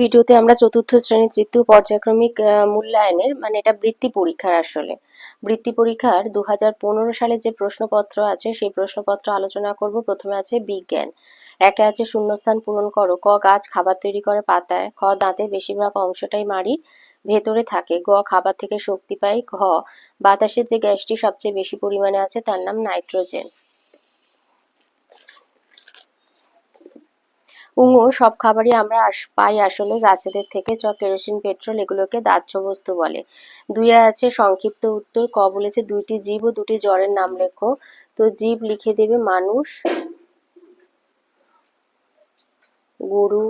ভিডিওতে আমরা চতুর্থ শ্রেণির তৃতীয় পর্যায়ক্রমিক মূল্যায়নের মানে এটা বৃত্তি পরীক্ষার আসলে। বৃত্তি পরীক্ষার দু সালে যে প্রশ্নপত্র আছে, সেই প্রশ্নপত্র আলোচনা করব। প্রথমে আছে বিজ্ঞান। একে আছে শূন্যস্থান পূরণ করো। ক, গাছ খাবার তৈরি করে পাতায়। খ দাঁতের বেশিরভাগ অংশটাই মারি ভেতরে থাকে। গ, খাবার থেকে শক্তি পাই। ঘ, বাতাসের যে গ্যাসটি সবচেয়ে বেশি পরিমাণে আছে, তার নাম নাইট্রোজেন। উঙো সব খাবারই আমরা পাই আসলে। গাছেদের থেকে চ কেরোসিন, পেট্রোল এগুলোকে দাহ্য বস্তু বলে। দুইয়ে আছে সংক্ষিপ্ত উত্তর। ক বলেছে, দুইটি জীব ও দুটি জ্বরের নাম লেখো। তো জীব লিখে দেবে মানুষ, গরু,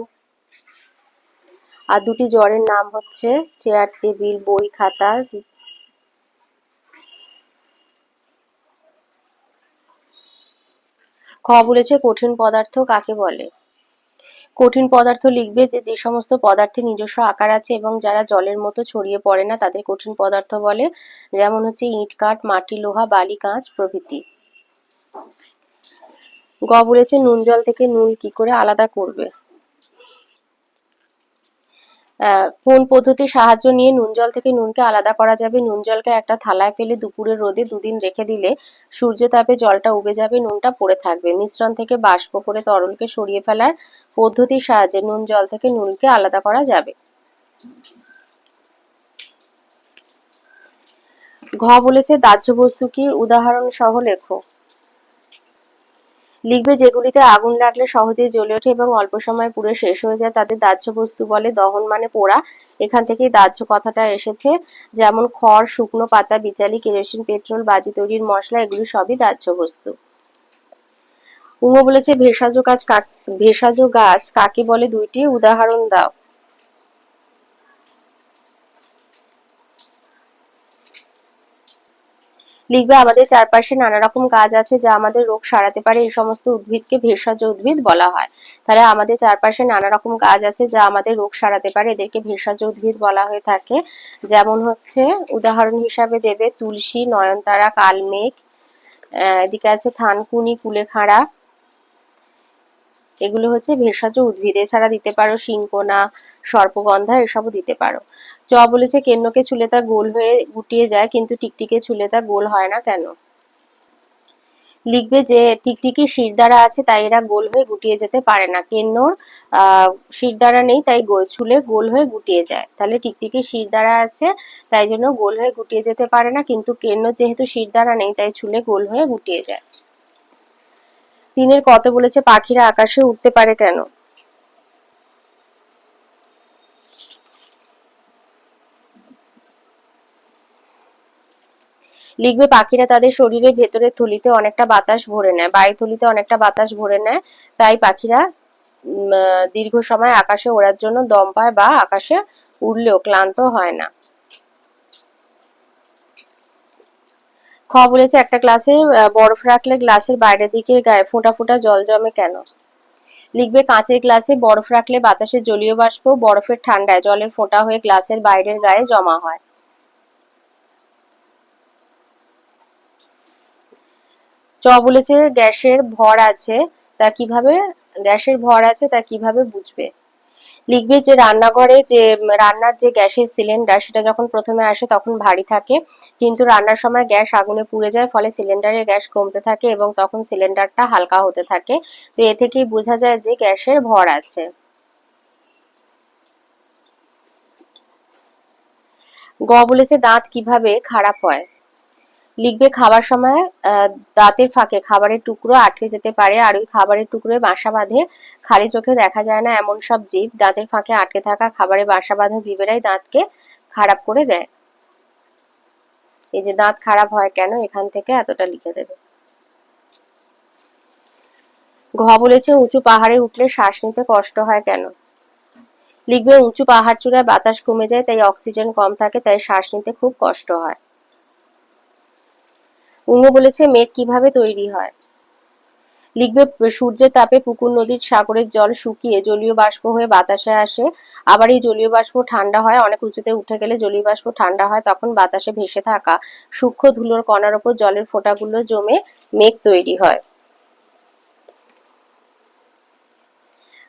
আর দুটি জ্বরের নাম হচ্ছে চেয়ার, টেবিল, বই, খাতা, খ বলেছে, কঠিন পদার্থ কাকে বলে? কঠিন পদার্থ লিখবে যে যে সমস্ত পদার্থের নিজস্ব আকার আছে এবং যারা জলের মতো ছড়িয়ে পড়ে না, তাদের কঠিন পদার্থ বলে, যেমন হচ্ছে ইট, কাঠ, মাটি, লোহা, বালি, কাঁচ প্রভৃতি। গ বলেছে নুন জল থেকে নুন কি করে আলাদা করবে? কোন পদ্ধতির সাহায্য নিয়ে নুন জল থেকে নুনকে আলাদা করা যাবে? নুন জলকে একটা থালায় ফেলে দুপুরের রোদে দুদিন রেখে দিলে সূর্যের তাপে জলটা উবে যাবে, নুনটা পড়ে থাকবে। মিশ্রণ থেকে বাষ্প করে তরলকে সরিয়ে ফেলার পদ্ধতির সাহায্যে নুন জল থেকে নুনকে আলাদা করা যাবে। ঘ বলেছে দাহ্য বস্তু কি? উদাহরণ সহ লেখো। লিখবে যেগুলিতে আগুন লাগলে সহজেই জ্বলে ওঠে এবং অল্প সময় পুরো শেষ হয়ে যায়। তাদের দাহ্য বস্তু বলে দহন মানে পোড়া। এখান থেকেই দাহ্য কথাটা এসেছে। যেমন খড়, শুকনো পাতা, বিচালি, কেরোসিন, পেট্রোল, বাজি তৈরির মশলা, এগুলি সবই দাহ্য বস্তু। উমো বলেছে, ভেষজ গাছ ভেষজ গাছ কাকে বলে দুইটি? উদাহরণ দাও। লিখবে, আমাদের চারপাশে নানা রকম গাছ আছে যা আমাদের রোগ সারাতে পারে। এই সমস্ত উদ্ভিদকে ভেষজ উদ্ভিদ বলা হয়। তাহলে আমাদের চারপাশে নানা রকম গাছ আছে যা আমাদের রোগ সারাতে পারে। এদেরকে ভেষজ উদ্ভিদ বলা হয়ে থাকে। যেমন হচ্ছে, উদাহরণ হিসাবে দেবে, তুলসী, নয়নতারা, কালমেঘ এদিকে আছে থানকুনি, কুলেখাড়া। এগুলো হচ্ছে ভেষজ উদ্ভিদ। এছাড়া দিতে পারো শিংকোনা, সর্পগন্ধা, এসবও দিতে পারো। চ বলেছে কেন্নকে ছুলে তা গোল হয়ে গুটিয়ে যায়, কিন্তু টিকটিকে ছুলে তা গোল হয় না কেন? লিখবে যে টিকটিকি শির দ্বারা আছে, তাই এরা গোল হয়ে গুটিয়ে যেতে পারে না। কেন্নর আহ শির দ্বারা নেই, তাই ছুলে গোল হয়ে গুটিয়ে যায়। তাহলে টিকটিকি শির দ্বারা আছে, তাই জন্য গোল হয়ে গুটিয়ে যেতে পারে না, কিন্তু কেন্নর যেহেতু শির দ্বারা নেই, তাই ছুলে গোল হয়ে গুটিয়ে যায়। তিনের কত বলেছে, পাখিরা আকাশে উঠতে পারে কেন? লিখবে, পাখিরা তাদের শরীরের ভেতরের থলিতে অনেকটা বাতাস ভরে নেয় বায়ুথলিতে অনেকটা বাতাস ভরে নেয়, তাই পাখিরা দীর্ঘ সময় আকাশে ওড়ার জন্য দম পায় বা আকাশে উড়লেও ক্লান্ত হয় না। খ বলেছে, একটা গ্লাসে বরফ রাখলে গ্লাসের বাইরের দিকে গায়ে ফোঁটা ফোঁটা জল জমে কেন? লিখবে, কাঁচের গ্লাসে বরফ রাখলে বাতাসের জলীয় বাষ্প বরফের ঠান্ডায় জলের ফোঁটা হয়ে গ্লাসের বাইরের গায়ে জমা হয়। চ বলেছে গ্যাসের ভর আছে, তা কীভাবে, গ্যাসের ভর আছে তা কীভাবে বুঝবে? লিখবে যে রান্নাঘরে যে রান্নার যে গ্যাসের সিলিন্ডার, সেটা যখন প্রথমে আসে তখন ভারী থাকে, কিন্তু রান্নার সময় গ্যাস আগুনে পুড়ে যায়, ফলে সিলিন্ডারের গ্যাস কমতে থাকে এবং তখন সিলিন্ডারটা হালকা হতে থাকে। তো এ থেকেই বোঝা যায় যে গ্যাসের ভর আছে। গ বলেছে দাঁত কীভাবে খারাপ হয়? লিখবে খাবার সময় দাঁতের ফাঁকে, খাবারের টুকরো আটকে যেতে পারে, আর ওই খাবারের টুকরোয় বাসা বাঁধে। খালি চোখে দেখা যায় না এমন সব জীব, দাঁতের ফাঁকে আটকে থাকা খাবারে বাসা বাঁধা জীবেরাই দাঁতকে খারাপ করে দেয়। এই যে দাঁত খারাপ হয় কেন? এখান থেকে এতটা লিখে দেবে। ঘ বলেছে, উঁচু পাহাড়ে উঠলে শ্বাস নিতে কষ্ট হয় কেন? লিখবে, উঁচু পাহাড় চূড়ায় বাতাস কমে যায়, তাই অক্সিজেন কম থাকে, তাই শ্বাস নিতে খুব কষ্ট হয়। উমো বলেছে, মেঘ কীভাবে তৈরি হয়? লিখবে, সূর্যের তাপে পুকুর, নদীর সাগরের জল শুকিয়ে জলীয় বাষ্প হয়ে বাতাসে আসে। আবার এই জলীয় বাষ্প ঠান্ডা হয়, অনেক উঁচুতে উঠে গেলে জলীয় বাষ্প ঠান্ডা হয়, তখন বাতাসে ভেসে থাকা সূক্ষ্ম ধুলোর কণার ওপর জলের ফোঁটাগুলো জমে মেঘ তৈরি হয়।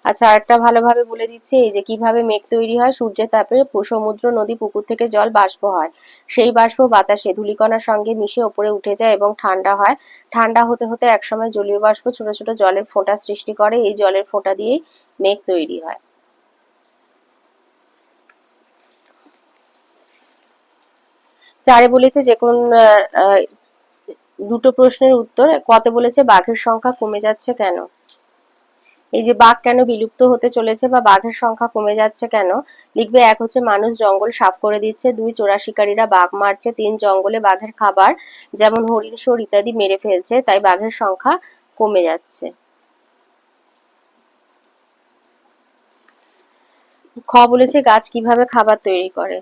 আচ্ছা আরেকটা ভালোভাবে বলে দিচ্ছে, এই যে কীভাবে মেঘ তৈরি হয়, সূর্যের তাপে সমুদ্র, নদী, পুকুর থেকে জল, বাষ্প হয়। সেই বাষ্প বাতাসে ধূলিকণার সঙ্গে মিশে ওপরে উঠে যায় এবং ঠান্ডা হয়। ঠান্ডা হতে হতে একসময় জলীয় বাষ্প, ছোট ছোট জলের ফোঁটা সৃষ্টি করে। এই জলের ফোঁটা দিয়েই মেঘ তৈরি হয়। চারে বলেছে যে কোন দুটো প্রশ্নের উত্তর, কতে বলেছে বাঘের সংখ্যা কমে যাচ্ছে কেন? এই যে বাঘ কেন বিলুপ্ত হতে চলেছে বা বাঘের সংখ্যা কমে যাচ্ছে কেন? লিখবে এক হচ্ছে মানুষ জঙ্গল সাফ করে দিচ্ছে, দুই চোরা শিকারীরা বাঘ মারছে, তিন জঙ্গলে বাঘের খাবার যেমন হরিণ শোর ইত্যাদি মেরে ফেলছে, তাই বাঘের সংখ্যা কমে যাচ্ছে। খ বলেছে গাছ কীভাবে খাবার তৈরি করে?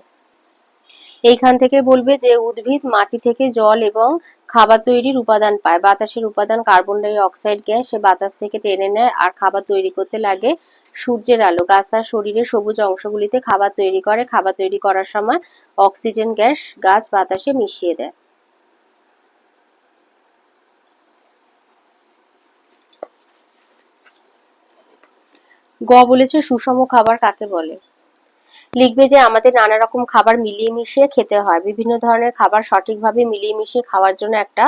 এইখান থেকে বলবে যে উদ্ভিদ মাটি থেকে জল এবং খাবার তৈরির উপাদান পায়। বাতাসের উপাদান কার্বন ডাই অক্সাইড গ্যাস সে বাতাস থেকে টেনে নেয় আর খাবার তৈরি করতে লাগে সূর্যের আলো। গাছ তার শরীরের সবুজ অংশগুলিতে খাবার তৈরি করে। খাবার তৈরি করার সময় অক্সিজেন গ্যাস, গাছ বাতাসে মিশিয়ে দেয়। গ বলেছে সুষম খাবার কাকে বলে? লিখবে যে আমাদের নানা রকম খাবার মিলিয়ে মিশিয়ে খেতে হয়। বিভিন্ন ধরনের খাবার সঠিকভাবে মিলিয়ে মিশিয়ে খাওয়ার জন্য একটা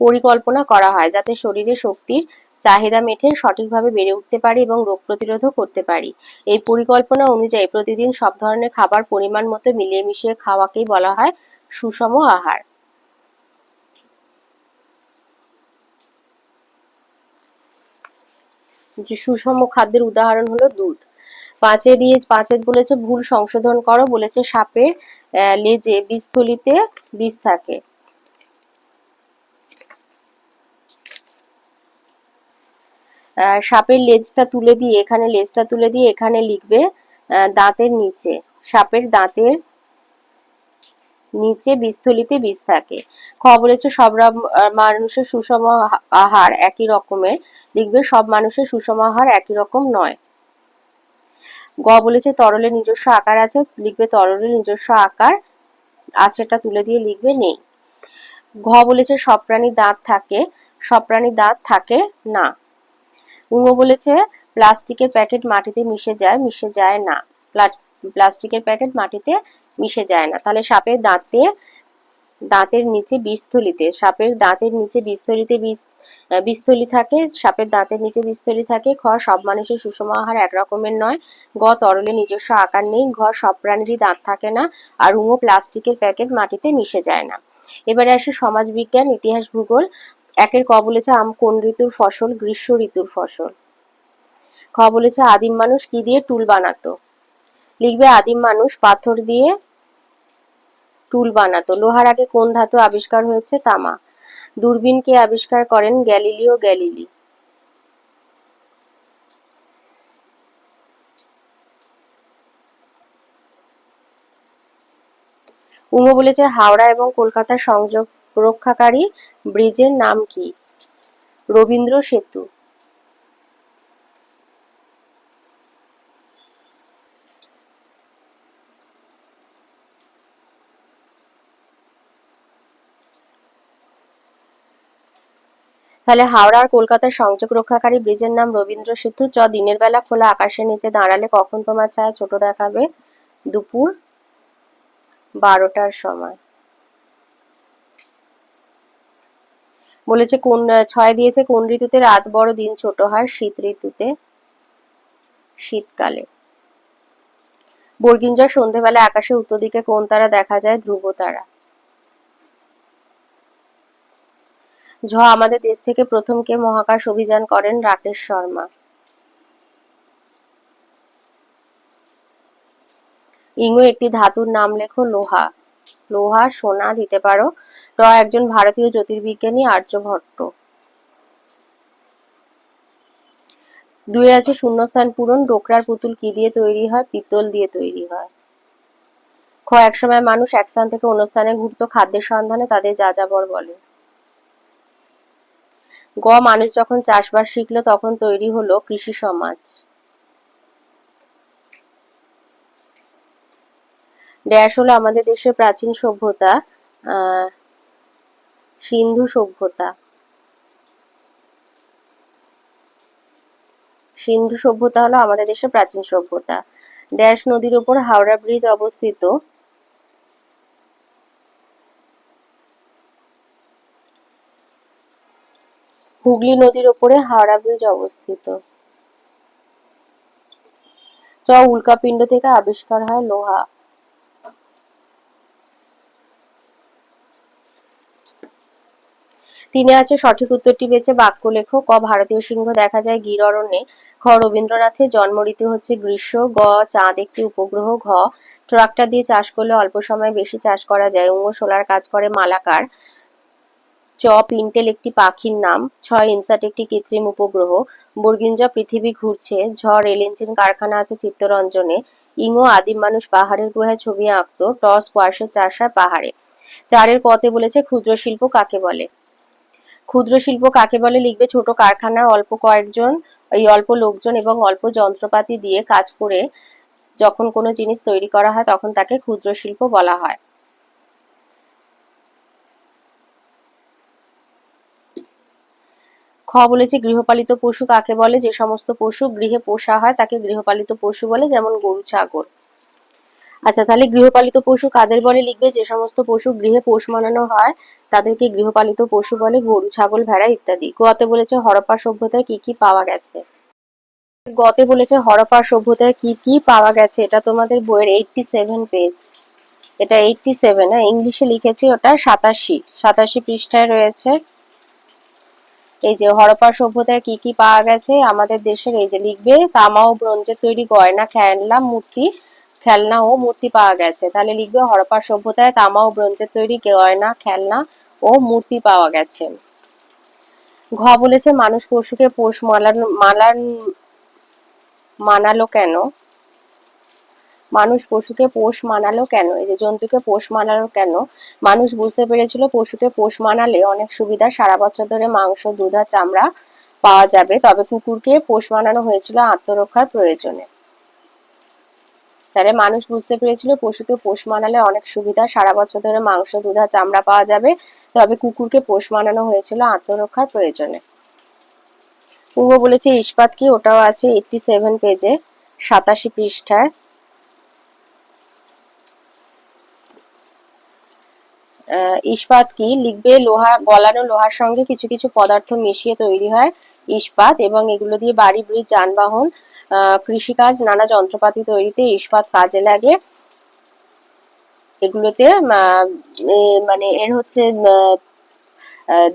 পরিকল্পনা করা হয় যাতে শরীরে শক্তির চাহিদা মেটে সঠিকভাবে বেড়ে উঠতে পারি এবং রোগ প্রতিরোধও করতে পারি। এই পরিকল্পনা অনুযায়ী প্রতিদিন সব ধরনের খাবার পরিমাণ মতো মিলিয়ে মিশিয়ে খাওয়াকেই বলা হয় সুষম আহার। যে সুষম খাদ্যের উদাহরণ হলো দুধ। পাঁচে দিয়ে পাঁচে বলেছে, ভুল সংশোধন করো বলেছে সাপের লেজে বীজথলিতে বীজ থাকে। সাপের লেজটা তুলে দিয়ে, এখানে লেজটা তুলে দিয়ে এখানে লিখবে দাঁতের নিচে, সাপের দাঁতের নিচে বীজথলিতে বীজ থাকে। খ বলেছে, সব মানুষের সুষম আহার একই রকমের। লিখবে, সব মানুষের সুষম আহার একই রকম নয়। গ বলেছে তরলের নিজস্ব আকার আছে, লিখবে তরলের নিজস্ব আকার আছেটা তুলে দিয়ে লিখবে নেই। ঘ বলেছে সব প্রাণীর দাঁত থাকে, সব প্রাণীর দাঁত থাকে না। উঙ্গ বলেছে প্লাস্টিকের প্যাকেট মাটিতে মিশে যায় মিশে যায় না। প্লাস্টিকের প্যাকেট মাটিতে মিশে যায় না। তাহলে সাপের দাঁতে দাঁতের নিচে বীজস্থলিতে সাপের দাঁতের নিচে বীজস্থলিতে বীজ বীজস্থলি থাকে, সাপের দাঁতের নিচে বীজস্থলি থাকে খ সব মানুষের সুষম আহার একরকমের নয়, গ তরলে নিজস্ব আকার নেই, ঘ সব প্রাণীরই দাঁত থাকে না, আর উঙো প্লাস্টিকের প্যাকেট মাটিতে মিশে যায় না। এবারে আসি সমাজ বিজ্ঞান ইতিহাস, ভূগোল। একের ক বলেছে আম কোন ঋতুর ফসল, গ্রীষ্ম ঋতুর ফসল। খ বলেছে আদিম মানুষ কি দিয়ে টুল বানাতো? লিখবে আদিম মানুষ পাথর দিয়ে টুল বানাতো। লোহার আগে কোন ধাতু আবিষ্কার হয়েছে তামা দূরবীন কে আবিষ্কার করেন গ্যালিলিও গ্যালিলি। উমো বলেছে, হাওড়া এবং কলকাতার সংযোগ রক্ষাকারী ব্রিজের নাম কি? রবীন্দ্র সেতু। তাহলে হাওড়া কলকাতার সংযোগ রক্ষাকারী ব্রিজের নাম রবীন্দ্র সেতু চ, দিনের বেলা খোলা আকাশের নিচে দাঁড়ালে কখন তোমার ছায়া ছোট দেখাবে? দুপুর বারোটার সময়। বলেছে, কোন, ছয় দিয়েছে, কোন ঋতুতে রাত বড় দিন ছোট হয়? শীত ঋতুতে, শীতকালে। বর্গিঞ্জর সন্ধেবেলা আকাশে উত্তর দিকে কোন তারা দেখা যায়? ধ্রুব তারা। ঝ, আমাদের দেশ থেকে প্রথম কে মহাকাশ অভিযান করেন রাকেশ শর্মা। ইংও একটি ধাতুর নাম লেখো লোহা। লোহা, সোনা, দিতে পারো। র, একজন ভারতীয় জ্যোতির্বিজ্ঞানী আর্যভট্ট দুই আছে, শূন্যস্থান পূরণ। ডোকরার পুতুল কি দিয়ে তৈরি হয়? পিতল দিয়ে তৈরি হয়। খ, একসময় মানুষ এক স্থান থেকে অন্য স্থানে ঘুরতো, খাদ্যের সন্ধানে তাদের যাযাবর বলে। গ, মানুষ যখন চাষবাস শিখলো, তখন তৈরি হলো কৃষি সমাজ। ড্যাশ হলো আমাদের দেশের প্রাচীন সভ্যতা সিন্ধু সভ্যতা। সিন্ধু সভ্যতা হলো আমাদের দেশের প্রাচীন সভ্যতা। ড্যাশ নদীর উপর হাওড়া ব্রিজ অবস্থিত। হুগলি নদীর ওপরে হাওড়া ব্রিজ অবস্থিত। চ, উল্কাপিণ্ড থেকে আবিষ্কার হয় লোহা। তিনি আছে সঠিক উত্তরটি বেছে বাক্য লেখো ক, ভারতীয় সিংহ দেখা যায় গির অরণ্যে। খ, রবীন্দ্রনাথের জন্ম ঋতু হচ্ছে গ্রীষ্ম। গ, চাঁদ একটি উপগ্রহ। ঘ, ট্রাক্টর দিয়ে চাষ করলে অল্প সময়ে বেশি চাষ করা যায়। উঙ্গ সোলার কাজ করে মালাকার। চ পিন্টেল একটি পাখির নাম, ছয় ইনসার্ট একটি কৃত্রিম উপগ্রহ বর্গিঞ্জ পৃথিবী ঘুরছে ঝ রেল ইঞ্জিন কারখানা আছে চিত্তরঞ্জনে ইংও আদিম মানুষ পাহাড়ের গুহায় ছবি আঁকতো ট স্কোয়াশের চাষ হয় পাহাড়ে। চারের পথে বলেছে ক্ষুদ্র শিল্প কাকে বলে? ক্ষুদ্র শিল্প কাকে বলে? লিখবে, ছোট কারখানা, অল্প কয়েকজন, এই অল্প লোকজন এবং অল্প যন্ত্রপাতি দিয়ে কাজ করে যখন কোনো জিনিস তৈরি করা হয়, তখন তাকে ক্ষুদ্র শিল্প বলা হয়। খ বলেছে, গৃহপালিত পশু কাকে বলে? যে সমস্ত পশু গৃহে পোষা হয়, তাকে গৃহপালিত পশু বলে, যেমন গরু, ছাগল। আচ্ছা তাহলে গৃহপালিত পশু কাদের বলে লিখবে? যে সমস্ত পশু গৃহে পোষ মানানো হয়, তাদেরকে গৃহপালিত পশু বলে, গরু, ছাগল, ভেড়া ইত্যাদি। গতে বলেছে, হরপ্পা সভ্যতায় কি কি পাওয়া গেছে? গতে বলেছে, হরপ্পা সভ্যতায় কি কি পাওয়া গেছে? এটা তোমাদের বইয়ের এইটটি সেভেন পেজ এটা এইটটি সেভেন হ্যাঁ? ইংলিশে লিখেছি ওটা সাতাশি। সাতাশি পৃষ্ঠায় রয়েছে। এই যে হরপ্পা সভ্যতায় কি কি পাওয়া গেছে? আমাদের দেশের এই যে লিখবে তামা ও ব্রোঞ্জের তৈরি গয়না, খেলনা, মূর্তি, খেলনা ও মূর্তি পাওয়া গেছে। তাহলে লিখবে হরপ্পা সভ্যতায় তামা ও ব্রোঞ্জের তৈরি গয়না, খেলনা ও মূর্তি পাওয়া গেছে। ঘ বলেছে, মানুষ পশুকে পোষ মালান মালান মানালো কেন? মানুষ পশুকে পোষ মানালো কেন? এই যে জন্তুকে পোষ মানালো কেন? মানুষ বুঝতে পেরেছিল পশুকে পোষ মানালে অনেক সুবিধা। সারা বছর ধরে মাংস, দুধ আর চামড়া পাওয়া যাবে। তবে কুকুরকে পোষ মানানো হয়েছিল আত্মরক্ষার প্রয়োজনে। তাহলে মানুষ বুঝতে পেরেছিল পশুকে পোষ মানালে অনেক সুবিধা। সারা বছর ধরে মাংস, দুধা চামড়া পাওয়া যাবে। তবে কুকুরকে পোষ মানানো হয়েছিল আত্মরক্ষার প্রয়োজনে। পূর্ব বলেছে ইস্পাত কি? ওটাও আছে এইটটি সেভেন পেজে সাতাশি পৃষ্ঠায়। ইস্পাত কি? লিখবে লোহা, গলানো লোহার সঙ্গে কিছু কিছু পদার্থ মিশিয়ে তৈরি হয় ইস্পাত এবং এগুলো দিয়ে বাড়ি, ব্রিজ, যানবাহন কৃষিকাজ, নানা যন্ত্রপাতি তৈরিতে ইস্পাত কাজে লাগে। এগুলোতে মানে এর হচ্ছে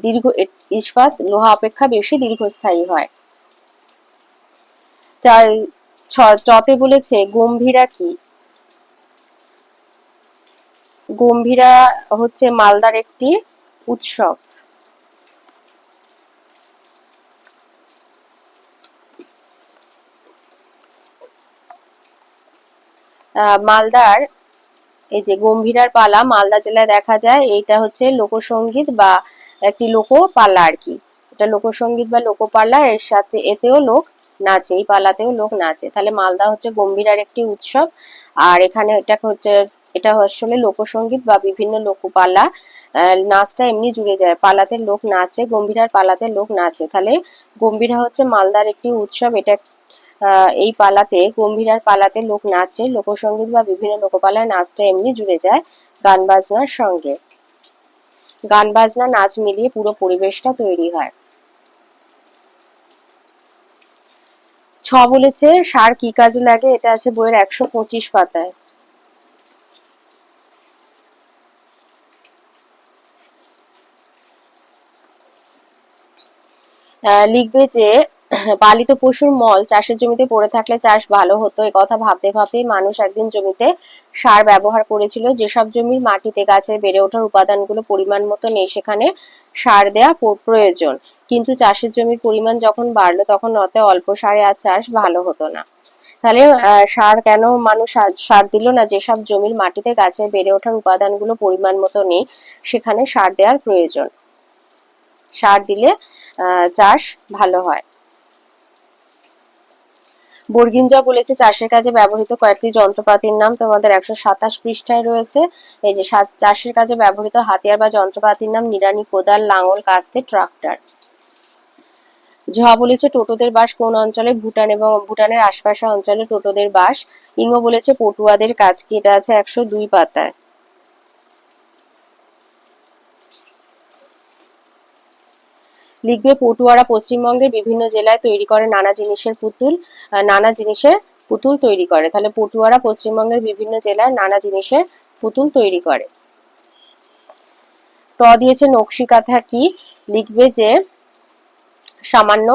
দীর্ঘ ইস্পাত, লোহা অপেক্ষা বেশি দীর্ঘস্থায়ী হয়। চতে বলেছে, গম্ভীরা কি? গম্ভীরা হচ্ছে মালদার একটি উৎসব। মালদার এই যে গম্ভীরার পালা মালদা জেলায় দেখা যায় এটা হচ্ছে লোকসঙ্গীত বা একটি লোক পালা আর কি। এটা লোকসঙ্গীত বা লোকপালা, এর সাথে এতেও লোক নাচে, এই পালাতেও লোক নাচে। তাহলে মালদা হচ্ছে গম্ভীরার একটি উৎসব, আর এখানে এটা হচ্ছে এটা আসলে লোকসঙ্গীত বা বিভিন্ন লোকপালা নাচটা এমনি জুড়ে যায়। পালাতে লোক নাচে গম্ভীরার পালাতে লোক নাচে। তাহলে গম্ভীরা হচ্ছে মালদার একটি উৎসব। এটা এই পালাতে গম্ভীরার পালাতে লোক নাচে। লোকসঙ্গীত বা বিভিন্ন লোকপালায় নাচটা এমনি জুড়ে যায় গান বাজনার সঙ্গে। গান বাজনা, নাচ মিলিয়ে পুরো পরিবেশটা তৈরি হয়। ছ বলেছে, সার কি কাজে লাগে? এটা আছে বইয়ের একশো পঁচিশ পাতায়। লিখবে যে, পালিত পশুর মল চাষের জমিতে পড়ে থাকলে চাষ ভালো হতো। এ কথা ভাবতে ভাবতেই মানুষ একদিন জমিতে সার ব্যবহার করেছিল। যেসব জমির মাটিতে গাছের বেড়ে ওঠার উপাদানগুলো পরিমাণ মতো নেই, সেখানে সার দেয়া প্রয়োজন। কিন্তু চাষের জমির পরিমাণ যখন বাড়লো, তখন অত অল্প সারে আর চাষ ভালো হতো না। তাহলে সার কেন মানুষ সার দিল না? যেসব জমির মাটিতে গাছের বেড়ে ওঠার উপাদানগুলো পরিমাণ মতো নেই, সেখানে সার দেওয়ার প্রয়োজন। সার দিলে চাষ ভালো হয়। বর্গিঞ্জা বলেছে, চাষের কাজে ব্যবহৃত কয়েকটি যন্ত্রপাতির নাম তোমাদের একশো সাতাশ পৃষ্ঠায় রয়েছে। এই যে চাষের কাজে ব্যবহৃত হাতিয়ার বা যন্ত্রপাতির নাম নিরানি কোদাল, লাঙল, কাস্তে, ট্রাক্টর। ঝ বলেছে, টোটোদের বাস কোন অঞ্চলে? ভুটান এবং ভুটানের আশপাশে অঞ্চলে টোটোদের বাস। ইঙ্গ বলেছে, পটুয়াদের কাজ কি? এটা আছে একশো দুই পাতায়। লিখবে পটুয়ারা পশ্চিমবঙ্গের বিভিন্ন জেলায় তৈরি করে নানা জিনিসের পুতুল নানা জিনিসের পুতুল তৈরি করে। তাহলে পটুয়ারা পশ্চিমবঙ্গের বিভিন্ন জেলায় নানা জিনিসের পুতুল তৈরি করে। ট দিয়েছে নকশি কাঁথা কি? লিখবে যে, সামান্য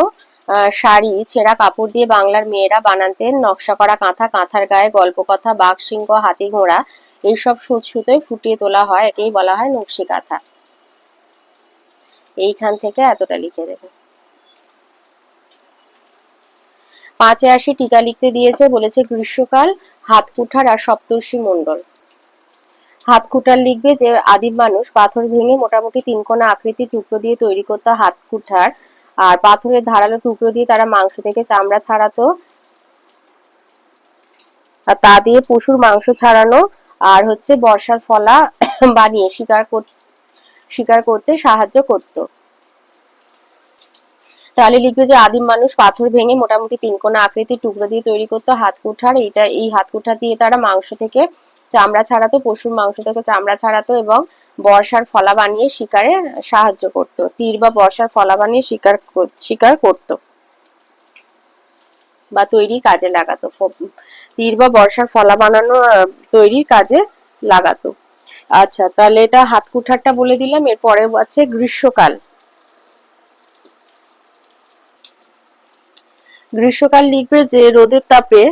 শাড়ি, ছেঁড়া কাপড় দিয়ে বাংলার মেয়েরা বানাতেন নকশা করা কাঁথা, কাঁথার গায়ে গল্প কথা বাঘ, সিংহ, হাতি, ঘোড়া, এইসব সুচ সুতোয় ফুটিয়ে তোলা হয়, একেই বলা হয় নকশি কাঁথা। এইখান থেকে এতটা লিখে দেবে। পাঁচে আসি টিকা লিখতে দিয়েছে, বলেছে গ্রীষ্মকাল হাত কুঠার আর সপ্তর্ষি মণ্ডল। হাত কুঠার লিখবে যে, আদিম মানুষ পাথর ভেঙে মোটামুটি তিন কোনা আকৃতি টুকরো দিয়ে তৈরি করতো হাত কুঠার আর পাথরের ধারালো টুকরো দিয়ে তারা মাংস থেকে চামড়া ছাড়াতো, আর তা দিয়ে পশুর মাংস ছাড়ানো, আর হচ্ছে বর্ষার ফলা বানিয়ে শিকার কর শিকার করতে সাহায্য করত। তাহলে লিখবে যে আদিম মানুষ পাথর ভেঙে মোটামুটি তিন কোনা আকৃতির টুকরো দিয়ে তৈরি করতো হাত কুঠার। এটা এই হাত কুঠার দিয়ে তারা মাংস থেকে চামড়া ছাড়াতো, পশুর মাংস থেকে চামড়া ছাড়াতো এবং বর্ষার ফলা বানিয়ে শিকারে সাহায্য করত। তীর বা বর্ষার ফলা বানিয়ে শিকার শিকার করত বা তৈরি কাজে লাগাতো। তীর বা বর্ষার ফলা বানানো তৈরির কাজে লাগাতো। আচ্ছা তাহলে এটা হাত কুঠারটা বলে দিলাম, এরপরে আছে গ্রীষ্মকাল। গ্রীষ্মকাল লিখবে যে রোদের তাপে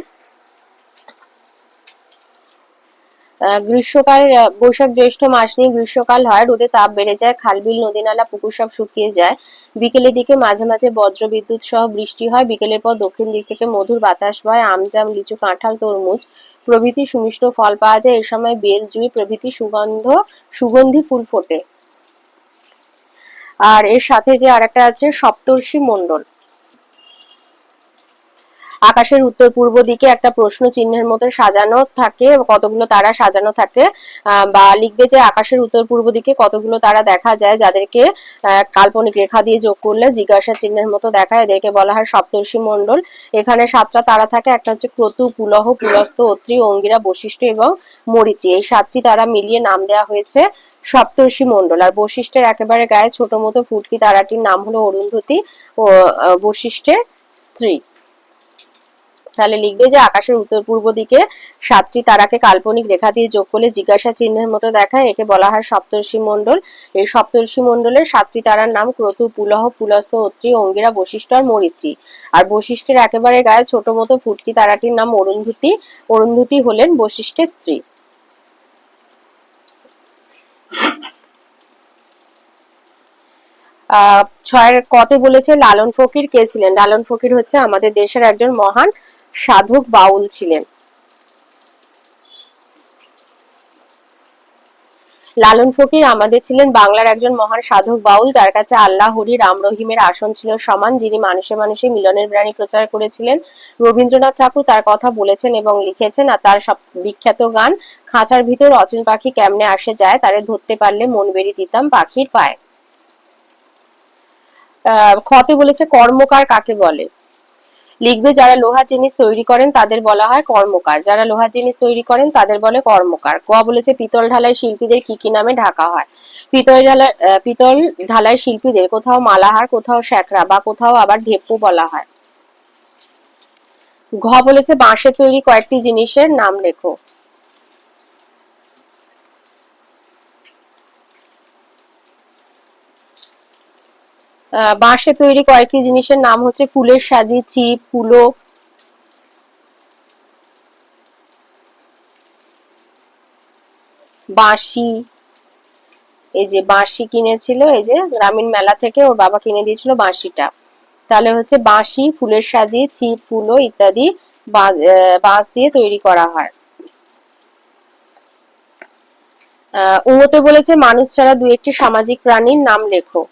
গ্রীষ্মকাল বৈশাখ জ্যৈষ্ঠ মাস নিয়ে গ্রীষ্মকাল হয়, রোদে তাপ বেড়ে যায় খালবিল নদী নালা, পুকুর সব শুকিয়ে যায়। বিকেলের দিকে মাঝে মাঝে বজ্র বিদ্যুৎ সহ বৃষ্টি হয়। বিকেলের পর দক্ষিণ দিক থেকে মধুর বাতাস বয় আম জাম লিচু, কাঁঠাল, তরমুজ প্রভৃতি সুমিষ্ট ফল পাওয়া যায়। এই সময় বেল, জুঁই প্রভৃতি সুগন্ধ, সুগন্ধি ফুল ফোটে। আর এর সাথে যে আরেকটা আছে, সপ্তর্ষি মণ্ডল। আকাশের উত্তর পূর্ব দিকে একটা প্রশ্ন চিহ্নের মতো সাজানো থাকে, কতগুলো তারা সাজানো থাকে বা লিখবে যে আকাশের উত্তর পূর্ব দিকে কতগুলো তারা দেখা যায়, যাদেরকে কাল্পনিক রেখা দিয়ে যোগ করলে জিজ্ঞাসা চিহ্নের মতো দেখায়। এদেরকে বলা হয় সপ্তর্ষি মণ্ডল। এখানে সাতটা তারা থাকে, একটা হচ্ছে ক্রতু পুলহ পুলস্ত অত্রি, অঙ্গিরা, বশিষ্ঠ এবং মরিচি। এই সাতটি তারা মিলিয়ে নাম দেওয়া হয়েছে সপ্তর্ষি মন্ডল আর বশিষ্ঠের একেবারে গায়ে ছোট মতো ফুটকি তারাটির নাম হলো অরুন্ধতী ও বশিষ্ঠের স্ত্রী। তাহলে লিখবে যে আকাশের উত্তর পূর্ব দিকে সাতটি তারাকে কাল্পনিক রেখা দিয়ে যোগ করলে জিজ্ঞাসা চিহ্নের মতো দেখায়। একে বলা হয় সপ্তর্ষি মণ্ডল। এই সপ্তর্ষি মণ্ডলের সাতটি তারার নাম ক্রতু, পুলহ, পুলস্ত, অত্রি, অঙ্গিরা, বশিষ্ঠ আর মরিচি। আর বশিষ্ঠের একেবারে গায়ে ছোট মতো ফুটকি তারাটির নাম অরুন্ধতী। অরুন্ধতী হলেন বশিষ্ঠের স্ত্রী। আহ, ছয়ের কতে বলেছে লালন ফকির। কে ছিলেন? লালন ফকির হচ্ছে আমাদের দেশের একজন মহান সাধক বাউল ছিলেন। লালন ফকির আমাদের ছিলেন বাংলার একজন মহান সাধক বাউল যার কাছে আল্লাহ হরি রাম রহিমের আসন ছিল সমান যিনি মানুষে মানুষে মিলনের বাণী প্রচার করেছিলেন। রবীন্দ্রনাথ ঠাকুর তার কথা বলেছেন এবং লিখেছেন আর তার সব বিখ্যাত গান খাঁচার ভিতর অচিন পাখি কেমনে আসে যায় তারে ধরতে পারলে মন বেরি দিতাম পাখির পায়। আহ, খতে বলেছে কর্মকার কাকে বলে? লিখবে যারা লোহার জিনিস তৈরি করেন তাদের বলা হয় কর্মকার। যারা লোহার জিনিস তৈরি করেন তাদের বলে কর্মকার। ক বলেছে, পিতল ঢালাই শিল্পীদের কি কি নামে ঢাকা হয়? পিতল ঢালাই পিতল ঢালাই শিল্পীদের কোথাও মালাহার, কোথাও শ্যাকরা বা কোথাও আবার ঢেপু বলা হয়। ঘ বলেছে, বাঁশের তৈরি কয়েকটি জিনিসের নাম লেখো। বাঁশে তৈরি কয়েকটি জিনিসের নাম হচ্ছে ফুলের সাজি ছিপ কুলো। বাঁশি এই যে বাঁশি কিনেছিল এই যে গ্রামীণ মেলা থেকে ওর বাবা কিনে দিয়েছিল বাঁশিটা। তাহলে হচ্ছে বাঁশি ফুলের সাজি ছিপ কুলো ইত্যাদি বাঁশ দিয়ে তৈরি করা হয়। আহ, উমতে বলেছে মানুষ ছাড়া দু একটি সামাজিক প্রাণীর নাম লেখো।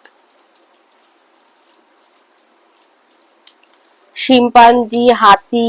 শিম্পাঞ্জি হাতি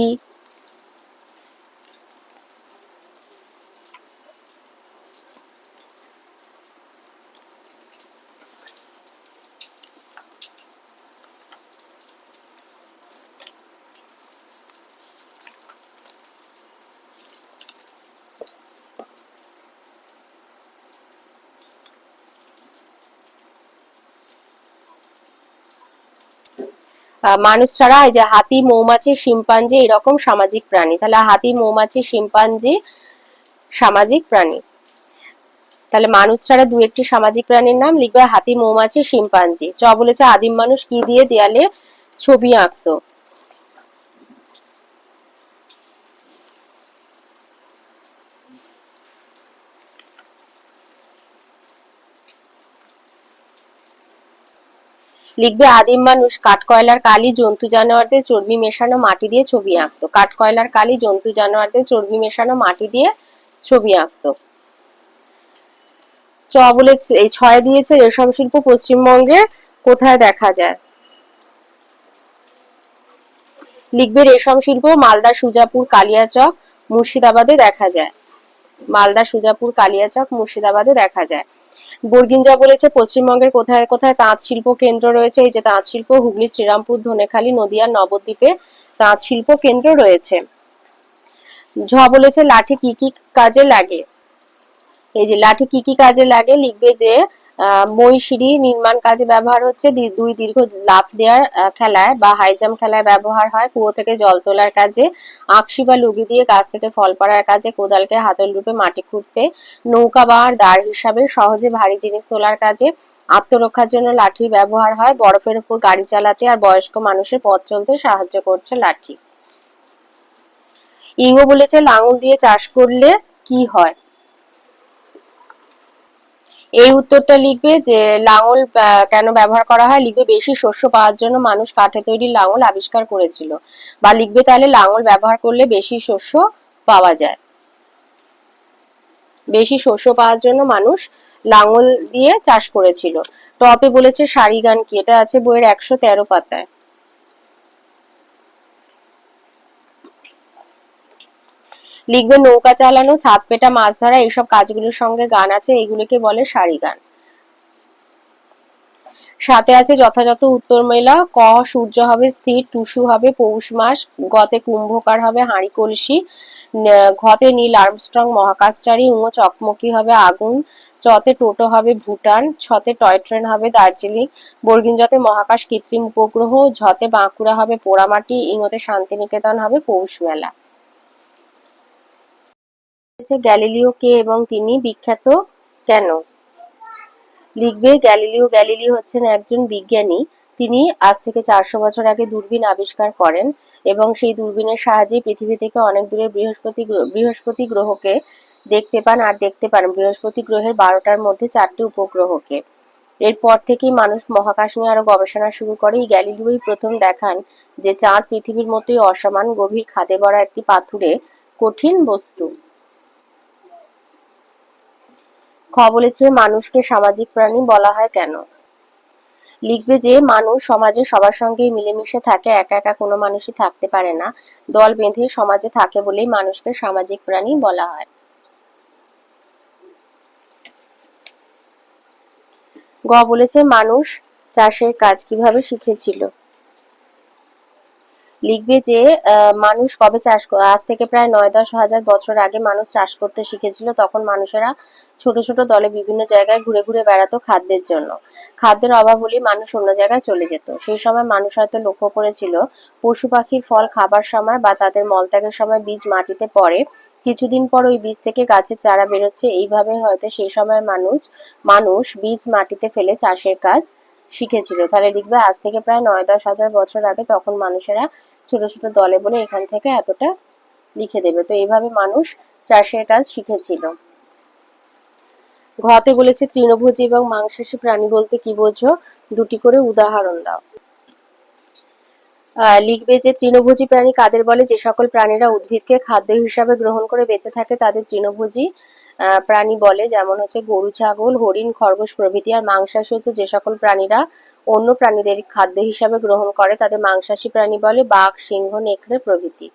মানুষ ছাড়া এই যে হাতি, মৌমাছি, শিম্পাঞ্জি এরকম সামাজিক প্রাণী। তাহলে হাতি, মৌমাছি, শিম্পাঞ্জি সামাজিক প্রাণী। তাহলে মানুষ ছাড়া দু একটি সামাজিক প্রাণীর নাম লিখবে হাতি, মৌমাছি, শিম্পাঞ্জি। চ বলেছে আদিম মানুষ কি দিয়ে দেয়ালে ছবি আঁকতো? লিখবে, আদিম মানুষ, কাঠকয়লার কালি জন্তু জানোয়ারদের চর্বি মেশানো মাটি দিয়ে ছবি আঁকতো। কাঠকয়লার কালি জন্তু জানোয়ারদের চর্বি মেশানো মাটি দিয়ে ছবি আঁকতো। চ বলে এই ছয় দিয়েছে রেশম শিল্প পশ্চিমবঙ্গে কোথায় দেখা যায়? লিখবে, রেশম শিল্প, মালদা, সুজাপুর, কালিয়াচক, মুর্শিদাবাদে দেখা যায়। মালদা, সুজাপুর, কালিয়াচক, মুর্শিদাবাদে দেখা যায়। বর্গিঞ্জা বলেছে, পশ্চিমবঙ্গের কোথায় কোথায় তাঁত শিল্প কেন্দ্র রয়েছে, এই যে তাঁত শিল্প, হুগলি, শ্রীরামপুর, ধনেখালী নদিয়ার নবদ্বীপে তাঁত শিল্প কেন্দ্র রয়েছে। ঝ বলেছে, লাঠি কি কি কাজে লাগে? এই যে লাঠি কি কি কাজে লাগে, লিখবে যে মই সিঁড়ি নির্মাণ কাজে ব্যবহার হচ্ছে। দুই দীর্ঘ লাফ দেওয়ার খেলায় বা হাই জাম্প খেলায় ব্যবহার হয়। কুয়ো থেকে জল তোলার কাজে, আকশি বা লুগি দিয়ে গাছ থেকে ফল পাড়ার কাজে, কোদালকে হাতল রূপে মাটি খুঁড়তে, নৌকা বা দাঁড় হিসাবে সহজে ভারী জিনিস তোলার কাজে, আত্মরক্ষার জন্য লাঠির ব্যবহার হয়। বরফের উপর গাড়ি চালাতে আর বয়স্ক মানুষের পথ চলতে সাহায্য করছে লাঠি। ইঙ্গো বলেছে, লাঙল দিয়ে চাষ করলে কি হয়? এই উত্তরটা লিখবে যে, লাঙল কেন ব্যবহার করা হয়? লিখবে, বেশি শস্য পাওয়ার জন্য মানুষ কাঠে তৈরি লাঙল আবিষ্কার করেছিল। বা লিখবে তাহলে, লাঙল ব্যবহার করলে বেশি শস্য পাওয়া যায়। বেশি শস্য পাওয়ার জন্য মানুষ লাঙল দিয়ে চাষ করেছিল। টতে বলেছে সারি গান কি? এটা আছে বইয়ের একশো তেরো পাতায়। লিখবে নৌকা চালানো, ছাদ পেটা, মাছ ধরা, এইসব কাজগুলোর সঙ্গে গান আছে, এগুলোকে বলে সারি গান। সাথে আছে যথাযথ উত্তর মেলা, ক, সূর্য হবে স্থির, টুসু হবে পৌষ মাস, গতে কুম্ভকার হবে হাঁড়ি কলসি ঘতে নীল আর্মস্ট্রং মহাকাশচারী, উঁ, চকমকি হবে আগুন, চতে টোটো হবে ভুটান, ছতে টয় ট্রেন হবে দার্জিলিং, বর্গিন যতে মহাকাশ কৃত্রিম উপগ্রহ, ঝতে বাঁকুড়া হবে পোড়ামাটি ইংতে শান্তিনিকেতন হবে পৌষ মেলা। গ্যালিলিও কে এবং তিনি বিখ্যাত কেন? লিখবে গ্যালিলিও। গ্যালিলি হচ্ছেন একজন বিজ্ঞানী। তিনি আজ থেকে চারশো বছর আগে দূরবীন আবিষ্কার করেন এবং সেই দূরবীনের সাহায্যে পৃথিবী থেকে অনেক দূরে বৃহস্পতি বৃহস্পতি গ্রহকে দেখতে পান আর দেখতে পান। বৃহস্পতি গ্রহের বারোটার মধ্যে চারটি উপগ্রহকে। এরপর থেকেই মানুষ মহাকাশ নিয়ে আরও গবেষণা শুরু করে। এই গ্যালিলিওই প্রথম দেখান যে চাঁদ পৃথিবীর মতোই অসমান গভীর খাদে ভরা একটি পাথুরে কঠিন বস্তু। খ বলেছে মানুষকে সামাজিক প্রাণী বলা হয় কেন? লিখবে যে, মানুষ সমাজে সবার সঙ্গে মিলেমিশে থাকে, একা একা কোনো মানুষই থাকতে পারে না। দল বেঁধে সমাজে থাকে বলেই মানুষকে সামাজিক প্রাণী বলা হয়। গ বলেছে, মানুষ চাষের কাজ কীভাবে শিখেছিল? লিখবে যে মানুষ কবে চাষ আজ থেকে প্রায় নয় দশ হাজার বছর আগে মানুষ চাষ করতে শিখেছিল, তখন মানুষেরা ছোট ছোট দলে বিভিন্ন জায়গায় ঘুরে ঘুরে বেড়াতো খাদ্যের জন্য। খাদ্যের অভাব হলে মানুষ অন্য জায়গায় চলে যেত। সেই সময় মানুষ হয়তো লক্ষ্য করেছিল, পশু পাখির ফল খাবার সময় বা তাদের মলত্যাগের সময় বীজ মাটিতে পড়ে। কিছুদিন পর ওই বীজ থেকে গাছের চারা বেরোচ্ছে। এইভাবে হয়তো সেই সময় মানুষ মানুষ বীজ মাটিতে ফেলে চাষের কাজ শিখেছিল। তাহলে লিখবে আজ থেকে প্রায় নয় দশ হাজার বছর আগে তখন মানুষেরা ছোট ছোট দলে বলে এখান থেকে এতটা লিখে দেবে। তো এইভাবে মানুষ চাষের কাজ শিখেছিল। ঘতে বলেছে, তৃণভোজী এবং মাংসাশী প্রাণী বলতে কি বোঝো? দুটি করে উদাহরণ দাও। লিখবে যে, তৃণভোজী প্রাণী কাদের বলে? যে সকল প্রাণীরা উদ্ভিদকে খাদ্য হিসাবে গ্রহণ করে বেঁচে থাকে, তাদের তৃণভোজী প্রাণী বলে। যেমন হচ্ছে গরু, ছাগল, হরিণ, খরগোশ প্রভৃতি আর মাংসাশী হচ্ছে যে সকল প্রাণীরা অন্য প্রাণীদের খাদ্য হিসাবে গ্রহণ করে, তাদের মাংসাশী প্রাণী বলে বাঘ, সিংহ, নেকড়ে প্রভৃতি।